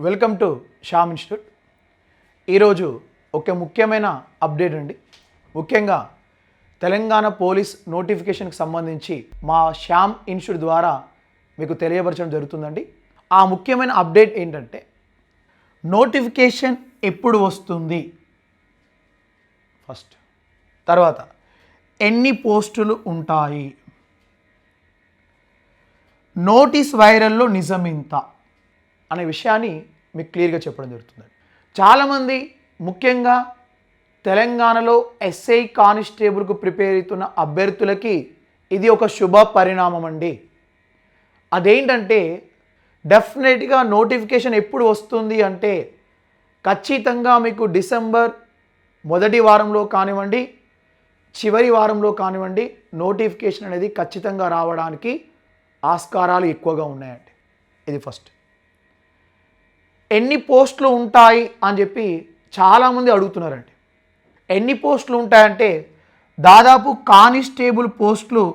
Welcome to Shyam institute. ఈరోజు ఒక ముఖ్యమైన అప్డేట్ అండి. ముఖ్యంగా తెలంగాణ పోలీస్ నోటిఫికేషన్కి సంబంధించి మా శ్యామ్ ఇన్స్టిట్యూట్ ద్వారా మీకు తెలియపరచడం జరుగుతుందండి. ఆ ముఖ్యమైన అప్డేట్ ఏంటంటే నోటిఫికేషన్ ఎప్పుడు వస్తుంది? ఫస్ట్. తర్వాత ఎన్ని పోస్టులు ఉంటాయి? నోటీస్ వైరల్లో నిజమింత అనే విషయాన్ని మీకు క్లియర్గా చెప్పడం జరుగుతుంది చాలామంది ముఖ్యంగా తెలంగాణలో ఎస్ఐ కానిస్టేబుల్కు ప్రిపేర్ అవుతున్న అభ్యర్థులకి ఇది ఒక శుభ పరిణామం అండి. అదేంటంటే డెఫినెట్గా నోటిఫికేషన్ ఎప్పుడు వస్తుంది అంటే ఖచ్చితంగా మీకు డిసెంబర్ మొదటి వారంలో కానివ్వండి చివరి వారంలో కానివ్వండి నోటిఫికేషన్ అనేది ఖచ్చితంగా రావడానికి ఆస్కారాలు ఎక్కువగా ఉన్నాయండి. ఇది ఫస్ట్. ఎన్ని పోస్టులు ఉంటాయి అని చెప్పి చాలామంది అడుగుతున్నారండి. ఎన్ని పోస్టులు ఉంటాయంటే దాదాపు కానిస్టేబుల్ పోస్టులు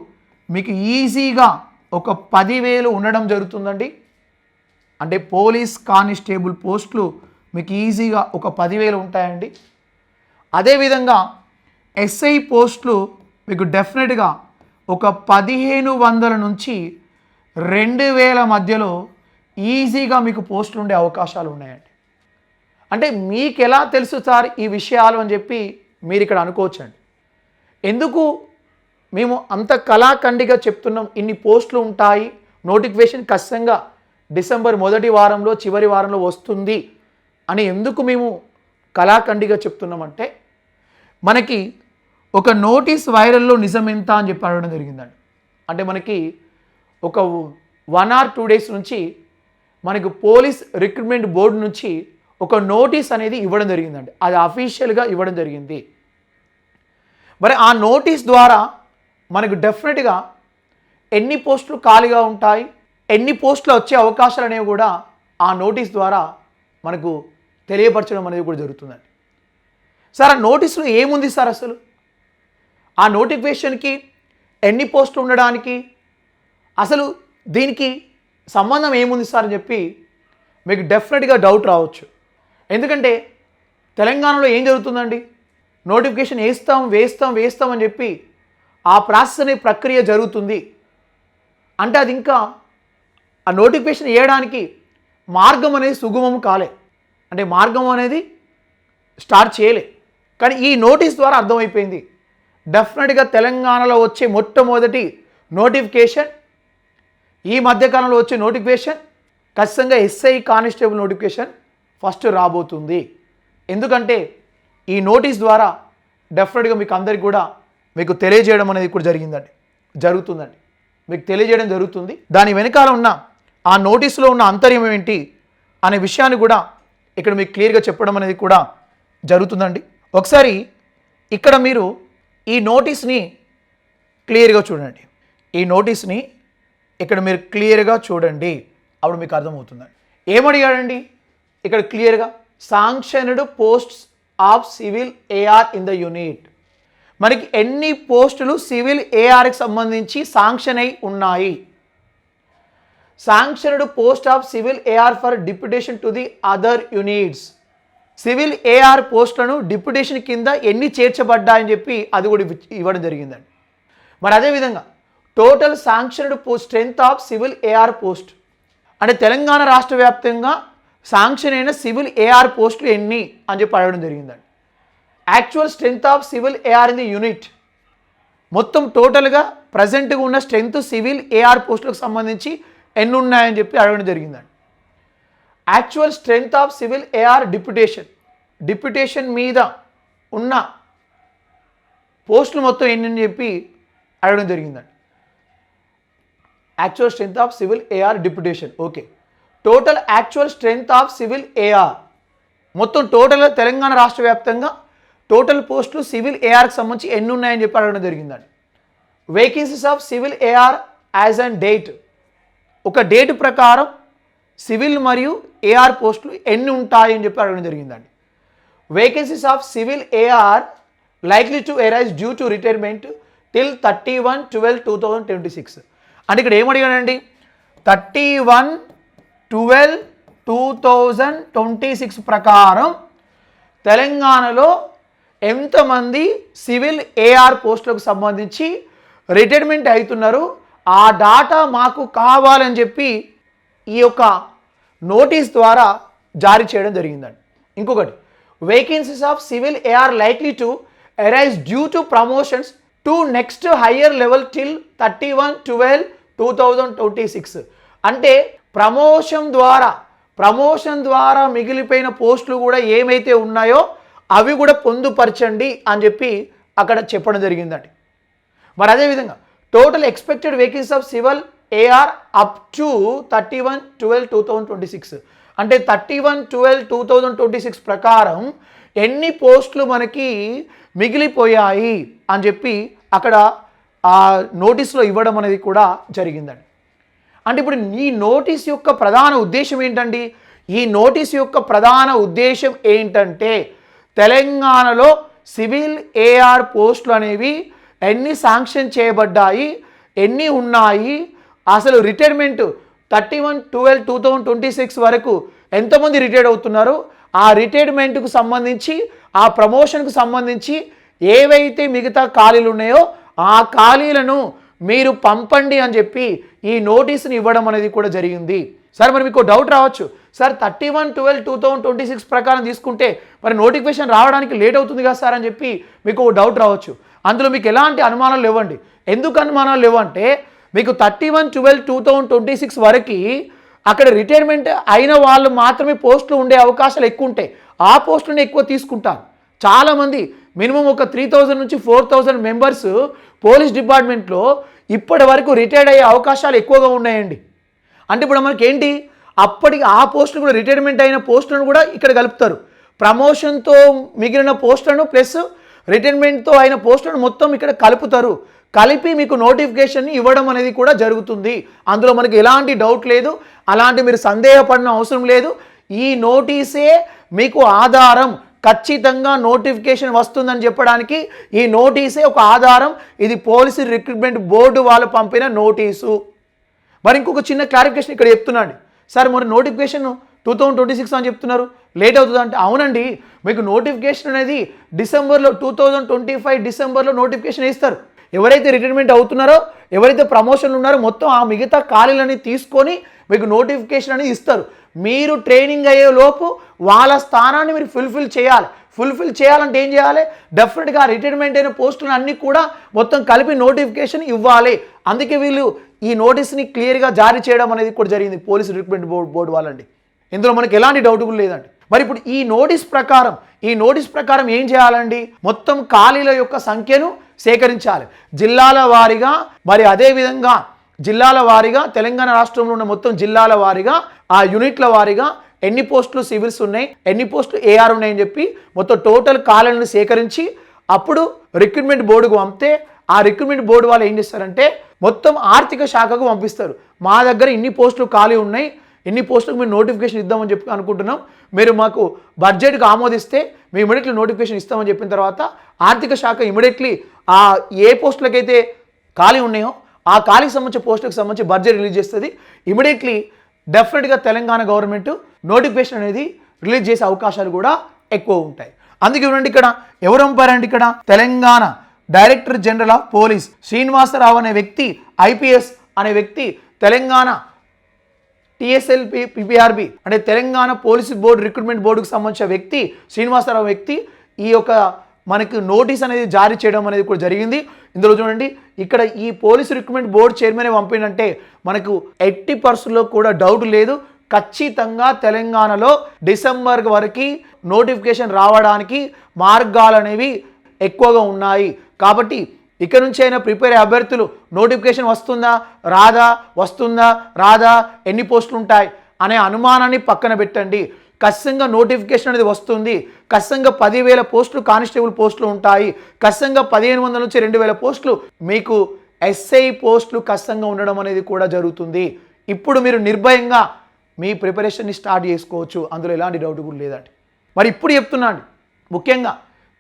మీకు ఈజీగా ఒక పదివేలు ఉండడం జరుగుతుందండి. అంటే పోలీస్ కానిస్టేబుల్ పోస్టులు మీకు ఈజీగా ఒక పదివేలు ఉంటాయండి. అదేవిధంగా ఎస్ఐ పోస్టులు మీకు డెఫినెట్గా ఒక పదిహేను వందల నుంచి రెండు వేల మధ్యలో ఈజీగా మీకు పోస్టులు ఉండే అవకాశాలు ఉన్నాయండి. అంటే మీకు ఎలా తెలుసు సార్ ఈ విషయాలు అని చెప్పి మీరు ఇక్కడ అనుకోవచ్చండి. ఎందుకు మేము అంత కళాఖండిగా చెప్తున్నాం ఇన్ని పోస్టులు ఉంటాయి నోటిఫికేషన్ ఖచ్చితంగా డిసెంబర్ మొదటి వారంలో చివరి వారంలో వస్తుంది అని ఎందుకు మేము కళాఖండిగా చెప్తున్నామంటే మనకి ఒక నోటీస్ వైరల్లో నిజం ఎంత అని చెప్పి అడగడం జరిగిందండి. అంటే మనకి ఒక వన్ ఆర్ టూ డేస్ నుంచి మనకు పోలీస్ రిక్రూట్మెంట్ బోర్డు నుంచి ఒక నోటీస్ అనేది ఇవ్వడం జరిగిందండి. అది అఫీషియల్గా ఇవ్వడం జరిగింది. మరి ఆ నోటీస్ ద్వారా మనకు డెఫినెట్గా ఎన్ని పోస్టులు ఖాళీగా ఉంటాయి ఎన్ని పోస్టులు వచ్చే అవకాశాలు అనేవి కూడా ఆ నోటీస్ ద్వారా మనకు తెలియపరచడం అనేది కూడా జరుగుతుందండి. సార్ ఆ నోటీసులో ఏముంది సార్ అసలు? ఆ నోటిఫికేషన్కి ఎన్ని పోస్టులు ఉండడానికి అసలు దీనికి సంబంధం ఏముంది సార్ అని చెప్పి మీకు డెఫినెట్గా డౌట్ రావచ్చు. ఎందుకంటే తెలంగాణలో ఏం జరుగుతుందండి? నోటిఫికేషన్ వేస్తాం వేస్తాం వేస్తాం అని చెప్పి ఆ ప్రాసెస్ అనే ప్రక్రియ జరుగుతుంది. అంటే అది ఇంకా ఆ నోటిఫికేషన్ వేయడానికి మార్గం అనేది సుగమం కాలే. అంటే మార్గం అనేది స్టార్ట్ చేయలే. కానీ ఈ నోటీస్ ద్వారా అర్థమైపోయింది. డెఫినెట్గా తెలంగాణలో వచ్చే మొట్టమొదటి నోటిఫికేషన్ ఈ మధ్యకాలంలో వచ్చే నోటిఫికేషన్ ఖచ్చితంగా ఎస్ఐ కానిస్టేబుల్ నోటిఫికేషన్ ఫస్ట్ రాబోతుంది. ఎందుకంటే ఈ నోటీస్ ద్వారా డెఫినెట్గా మీకు అందరికి కూడా మీకు తెలియజేయడం అనేది కూడా జరిగిందండి. జరుగుతుందండి. మీకు తెలియజేయడం జరుగుతుంది. దాని వెనకాల ఉన్న ఆ నోటీసులో ఉన్న అంతర్యం ఏంటి అనే విషయాన్ని కూడా ఇక్కడ మీకు క్లియర్గా చెప్పడం అనేది కూడా జరుగుతుందండి. ఒకసారి ఇక్కడ మీరు ఈ నోటీస్ని క్లియర్గా చూడండి. ఈ నోటీస్ని ఇక్కడ మీరు క్లియర్గా చూడండి. అప్పుడు మీకు అర్థమవుతుందండి. ఏమడిగాడండి? ఇక్కడ క్లియర్గా sanctioned posts of civil AR in the unit. మనకి ఎన్ని పోస్టులు సివిల్ ఏఆర్కి సంబంధించి శాంక్షన్ అయి ఉన్నాయి? Sanctioned post of civil AR for deputation to the other units. Civil AR పోస్టులను డిప్యుటేషన్ కింద ఎన్ని చేర్చబడ్డాయని చెప్పి అది కూడా ఇవ్వడం జరిగిందండి. మరి అదేవిధంగా total sanctioned post strength of civil AR post. అంటే తెలంగాణ రాష్ట్ర వ్యాప్తంగా శాంక్షన్ అయిన సివిల్ ఏఆర్ పోస్టులు ఎన్ని అని చెప్పి అడగడం జరిగిందండి. Actual strength of civil A R in the. Unit టోటల్గా ప్రజెంట్గా ఉన్న స్ట్రెంత్ సివిల్ ఏఆర్ పోస్టులకు సంబంధించి ఎన్ని ఉన్నాయని చెప్పి అడగడం జరిగిందండి. Actual strength of civil AR deputation. Deputation మీద ఉన్న పోస్టులు మొత్తం ఎన్ని అని చెప్పి అడగడం జరిగిందండి. Actual strength of civil AR deputation okay total actual strength of civil AR మొత్తం టోటల్ తెలంగాణ రాష్ట్ర వ్యాప్తంగా టోటల్ పోస్టులు సివిల్ ఏఆర్కి సంబంధించి ఎన్ని ఉన్నాయని చెప్పి అడగడం జరిగిందండి. Vacancies of civil AR as and date ఒక డేట్ ప్రకారం సివిల్ మరియు ఏఆర్ పోస్టులు ఎన్ని ఉంటాయని చెప్పి అడగడం జరిగిందండి. Vacancies of civil AR likely to arise due to retirement till thirty one twelve two thousand twenty six అంటే ఇక్కడ ఏమడిగానండి thirty one twelve two thousand twenty six ప్రకారం తెలంగాణలో ఎంతమంది సివిల్ ఏఆర్ పోస్టులకు సంబంధించి రిటైర్మెంట్ అవుతున్నారు ఆ డాటా మాకు కావాలని చెప్పి ఈ యొక్క నోటీస్ ద్వారా జారీ చేయడం జరిగిందండి. ఇంకొకటి vacancies of civil AR likely to arise due to promotions to next higher level till thirty one twelve two thousand twenty six అంటే ప్రమోషన్ ద్వారా ప్రమోషన్ ద్వారా మిగిలిపోయిన పోస్టులు కూడా ఏమైతే ఉన్నాయో అవి కూడా పొందుపరచండి అని చెప్పి అక్కడ చెప్పడం జరిగిందండి. మరి అదేవిధంగా total expected vacancy of civil AR up to thirty one twelve two thousand twenty six అంటే thirty one twelve two thousand twenty six ప్రకారం ఎన్ని పోస్టులు మనకి మిగిలిపోయాయి అని చెప్పి అక్కడ ఆ నోటీస్లో ఇవ్వడం అనేది కూడా జరిగిందండి. అంటే ఇప్పుడు ఈ నోటీస్ యొక్క ప్రధాన ఉద్దేశం ఏంటండి? ఈ నోటీస్ యొక్క ప్రధాన ఉద్దేశం ఏంటంటే తెలంగాణలో సివిల్ ఏఆర్ పోస్టులు అనేవి ఎన్ని శాంక్షన్ చేయబడ్డాయి ఎన్ని ఉన్నాయి అసలు retirement thirty one twelve two thousand twenty six వరకు ఎంతమంది రిటైర్డ్ అవుతున్నారు? ఆ రిటైర్మెంట్కు సంబంధించి ఆ ప్రమోషన్కు సంబంధించి ఏవైతే మిగతా ఖాళీలు ఉన్నాయో ఆ ఖాళీలను మీరు పంపండి అని చెప్పి ఈ నోటీస్ని ఇవ్వడం అనేది కూడా జరిగింది. సార్ మరి మీకు డౌట్ రావచ్చు. Sir thirty one twelve two thousand twenty six ప్రకారం తీసుకుంటే మరి నోటిఫికేషన్ రావడానికి లేట్ అవుతుంది కదా సార్ అని చెప్పి మీకు డౌట్ రావచ్చు. అందులో మీకు ఎలాంటి అనుమానాలు లేవండి. ఎందుకు అనుమానాలు లేవంటే మీకు thirty one twelve two thousand twenty six వరకు అక్కడ రిటైర్మెంట్ అయిన వాళ్ళు మాత్రమే పోస్టులు ఉండే అవకాశాలు ఎక్కువ ఉంటాయి ఆ పోస్టులను ఎక్కువ తీసుకుంటారు. చాలామంది మినిమం ఒక త్రీ థౌజండ్ నుంచి ఫోర్ థౌజండ్ మెంబర్స్ పోలీస్ డిపార్ట్మెంట్లో ఇప్పటి వరకు రిటైర్డ్ అయ్యే అవకాశాలు ఎక్కువగా ఉన్నాయండి. అంటే ఇప్పుడు మనకి ఏంటి? అప్పటికి ఆ పోస్టులు కూడా రిటైర్మెంట్ అయిన పోస్టులను కూడా ఇక్కడ కలుపుతారు. ప్రమోషన్తో మిగిలిన పోస్టులను ప్లస్ రిటైర్మెంట్తో అయిన పోస్టులను మొత్తం ఇక్కడ కలుపుతారు. కలిపి మీకు నోటిఫికేషన్ ఇవ్వడం అనేది కూడా జరుగుతుంది. అందులో మనకి ఎలాంటి డౌట్ లేదు. అలాంటి మీరు సందేహపడిన అవసరం లేదు. ఈ నోటీసే మీకు ఆధారం. ఖచ్చితంగా నోటిఫికేషన్ వస్తుందని చెప్పడానికి ఈ నోటీసే ఒక ఆధారం. ఇది పోలీసు రిక్రూట్మెంట్ బోర్డు వాళ్ళు పంపిన నోటీసు. మరి ఇంకొక చిన్న క్లారిఫికేషన్ ఇక్కడ చెప్తున్నాండి. సార్ మరి notification two thousand twenty six అని చెప్తున్నారు. లేట్ అవుతుంది అంటే అవునండి. మీకు నోటిఫికేషన్ అనేది డిసెంబర్లో టూ థౌజండ్ ట్వంటీ ఫైవ్ డిసెంబర్లో నోటిఫికేషన్ ఇస్తారు ఎవరైతే రిటైర్మెంట్ అవుతున్నారో ఎవరైతే ప్రమోషన్లు ఉన్నారో మొత్తం ఆ మిగతా ఖాళీలని తీసుకొని మీకు నోటిఫికేషన్ అనేది ఇస్తారు. మీరు ట్రైనింగ్ అయ్యే లోపు వాళ్ళ స్థానాన్ని మీరు ఫుల్ఫిల్ చేయాలి. ఫుల్ఫిల్ చేయాలంటే ఏం చేయాలి? డెఫినెట్గా రిటైర్మెంట్ అయిన పోస్టులు అన్నీ కూడా మొత్తం కలిపి నోటిఫికేషన్ ఇవ్వాలి. అందుకే వీళ్ళు ఈ నోటీస్ని క్లియర్గా జారీ చేయడం అనేది కూడా జరిగింది పోలీస్ రిక్రూట్మెంట్ బోర్డు బోర్డు వాళ్ళండి. ఇందులో మనకి ఎలాంటి డౌట్ కూడా లేదండి. మరి ఇప్పుడు ఈ నోటీస్ ప్రకారం ఈ నోటీస్ ప్రకారం ఏం చేయాలండి? మొత్తం ఖాళీల యొక్క సంఖ్యను సేకరించాలి. జిల్లాల వారీగా మరి అదేవిధంగా జిల్లాల వారీగా తెలంగాణ రాష్ట్రంలో ఉన్న మొత్తం జిల్లాల వారీగా ఆ యూనిట్ల వారీగా ఎన్ని పోస్టులు సివిల్స్ ఉన్నాయి ఎన్ని పోస్టులు ఏఆర్ ఉన్నాయని చెప్పి మొత్తం టోటల్ కాలనీని సేకరించి అప్పుడు రిక్రూట్మెంట్ బోర్డుకు పంపితే ఆ రిక్రూట్మెంట్ బోర్డు వాళ్ళు ఏం చేస్తారంటే మొత్తం ఆర్థిక శాఖకు పంపిస్తారు. మా దగ్గర ఇన్ని పోస్టులు ఖాళీ ఉన్నాయి ఎన్ని పోస్టులకు మేము నోటిఫికేషన్ ఇద్దామని చెప్పి అనుకుంటున్నాం? మీరు మాకు బడ్జెట్కి ఆమోదిస్తే మేము ఇమీడియట్లీ నోటిఫికేషన్ ఇస్తామని చెప్పిన తర్వాత ఆర్థిక శాఖ ఇమీడియట్లీ ఆ ఏ పోస్టులకైతే ఖాళీ ఉన్నాయో ఆ ఖాళీకి సంబంధించిన పోస్టులకు సంబంధించి బడ్జెట్ రిలీజ్ చేస్తుంది. ఇమీడియట్లీ డెఫినెట్గా తెలంగాణ గవర్నమెంట్ నోటిఫికేషన్ అనేది రిలీజ్ చేసే అవకాశాలు కూడా ఎక్కువ ఉంటాయి. అందుకే చూడండి ఇక్కడ ఎవరు పంపారండి ఇక్కడ Telangana director general of police Srinivasarao అనే వ్యక్తి ఐపీఎస్ అనే వ్యక్తి తెలంగాణ టిఎస్ఎల్పి పిపిఆర్బి అంటే తెలంగాణ పోలీసు బోర్డు రిక్రూట్మెంట్ బోర్డుకు సంబంధించిన వ్యక్తి శ్రీనివాసరావు వ్యక్తి ఈ యొక్క మనకు నోటీస్ అనేది జారీ చేయడం అనేది కూడా జరిగింది. ఇందులో చూడండి ఇక్కడ ఈ పోలీసు రిక్రూట్మెంట్ బోర్డు చైర్మన్ పంపిండంటే మనకు ఎట్టి పర్సెంట్లో కూడా డౌట్ లేదు. ఖచ్చితంగా తెలంగాణలో డిసెంబర్ వరకు నోటిఫికేషన్ రావడానికి మార్గాలు అనేవి ఎక్కువగా ఉన్నాయి. కాబట్టి ఇక నుంచి అయినా ప్రిపేర్ అభ్యర్థులు నోటిఫికేషన్ వస్తుందా రాదా వస్తుందా రాదా ఎన్ని పోస్టులు ఉంటాయి అనే అనుమానాన్ని పక్కన పెట్టండి. ఖచ్చితంగా నోటిఫికేషన్ అనేది వస్తుంది. ఖచ్చితంగా పదివేల పోస్టులు కానిస్టేబుల్ పోస్టులు ఉంటాయి. ఖచ్చితంగా పదిహేను వందల నుంచి రెండు వేల పోస్టులు మీకు ఎస్ఐ పోస్టులు ఖచ్చితంగా ఉండడం అనేది కూడా జరుగుతుంది. ఇప్పుడు మీరు నిర్భయంగా మీ ప్రిపరేషన్ని స్టార్ట్ చేసుకోవచ్చు. అందులో ఎలాంటి డౌట్ కూడా లేదండి. మరి ఇప్పుడు చెప్తున్నాను. ముఖ్యంగా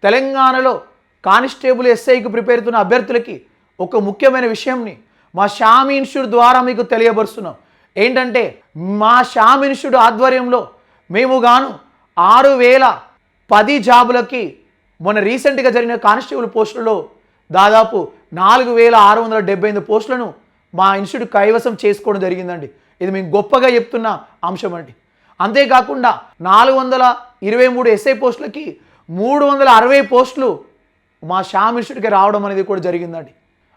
తెలంగాణలో కానిస్టేబుల్ ఎస్ఐకి ప్రిపేర్ అవుతున్న అభ్యర్థులకి ఒక ముఖ్యమైన విషయంని మా షామి ఇన్స్టిట్యూట్ ద్వారా మీకు తెలియపరుస్తున్నాం. ఏంటంటే మా శ్యామ్ ఇన్స్టిట్యూట్ ఆధ్వర్యంలో మేము గాను ఆరు వేల పది జాబులకి మొన్న రీసెంట్గా జరిగిన కానిస్టేబుల్ పోస్టులలో దాదాపు నాలుగు వేల ఆరు వందల డెబ్బై ఎనిమిది పోస్టులను మా ఇన్స్టిట్యూట్ కైవసం చేసుకోవడం జరిగిందండి. ఇది మేము గొప్పగా చెప్తున్న అంశం అండి. అంతేకాకుండా నాలుగు వందల ఇరవై మూడు ఎస్ఐ పోస్టులకి మూడు వందల అరవై పోస్టులు మా శ్యామ్ రావడం అనేది కూడా జరిగిందండి.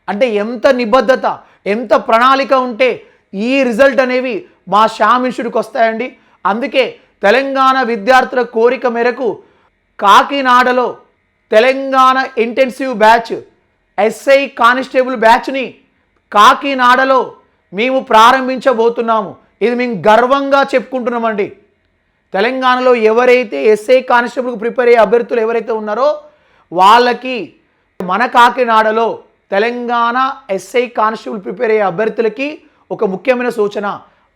అంటే ఎంత నిబద్ధత ఎంత ప్రణాళిక ఉంటే ఈ రిజల్ట్ అనేవి మా శ్యామ్ వస్తాయండి. అందుకే తెలంగాణ విద్యార్థుల కోరిక మేరకు కాకినాడలో Telangana intensive batch SI constable బ్యాచ్ని కాకినాడలో మేము ప్రారంభించబోతున్నాము. ఇది మేము గర్వంగా చెప్పుకుంటున్నామండి. తెలంగాణలో ఎవరైతే ఎస్ఐ కానిస్టేబుల్కి ప్రిపేర్ అయ్యే అభ్యర్థులు ఎవరైతే ఉన్నారో వాళ్ళకి మన కాకినాడలో తెలంగాణ ఎస్ఐ కానిస్టేబుల్ ప్రిపేర్ అయ్యే అభ్యర్థులకి ఒక ముఖ్యమైన సూచన.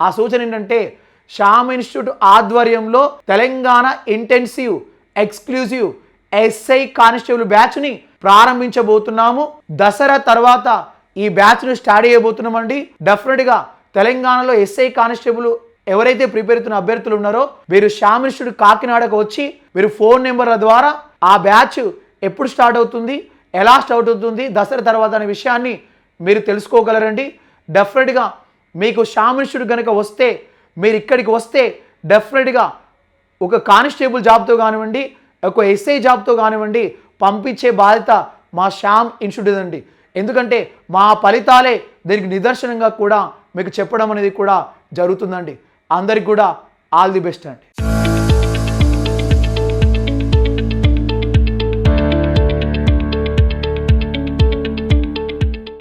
ఆ సూచన ఏంటంటే శ్యామ్ ఇన్స్టిట్యూట్ ఆధ్వర్యంలో Telangana intensive exclusive SI constable బ్యాచ్ని ప్రారంభించబోతున్నాము. దసరా తర్వాత ఈ బ్యాచ్ను స్టార్ట్ చేయబోతున్నామండి. డెఫినెట్గా తెలంగాణలో ఎస్ఐ కానిస్టేబుల్ ఎవరైతే ప్రిపేర్ అవుతున్న అభ్యర్థులు ఉన్నారో మీరు శ్యామ్ ఇన్స్టిట్యూట్ కాకినాడకు వచ్చి మీరు ఫోన్ నెంబర్ల ద్వారా ఆ బ్యాచ్ ఎప్పుడు స్టార్ట్ అవుతుంది? ఎలా స్టార్ట్ అవుతుంది? దసరా తర్వాత అనే విషయాన్ని మీరు తెలుసుకోగలరండి. డెఫినెట్గా మీకు శ్యామ్ కనుక వస్తే మీరు ఇక్కడికి వస్తే డెఫినెట్గా ఒక కానిస్టేబుల్ జాబ్తో కానివ్వండి ఒక ఎస్ఐ జాబ్తో కానివ్వండి పంపించే బాధ్యత మా శ్యామ్ ఇన్స్టిట్యూట్ అండి ఎందుకంటే మా ఫలితాలే దీనికి నిదర్శనంగా కూడా మీకు చెప్పడం అనేది కూడా జరుగుతుందండి. అందరికి కూడా ఆల్ ది బెస్ట్ అండి.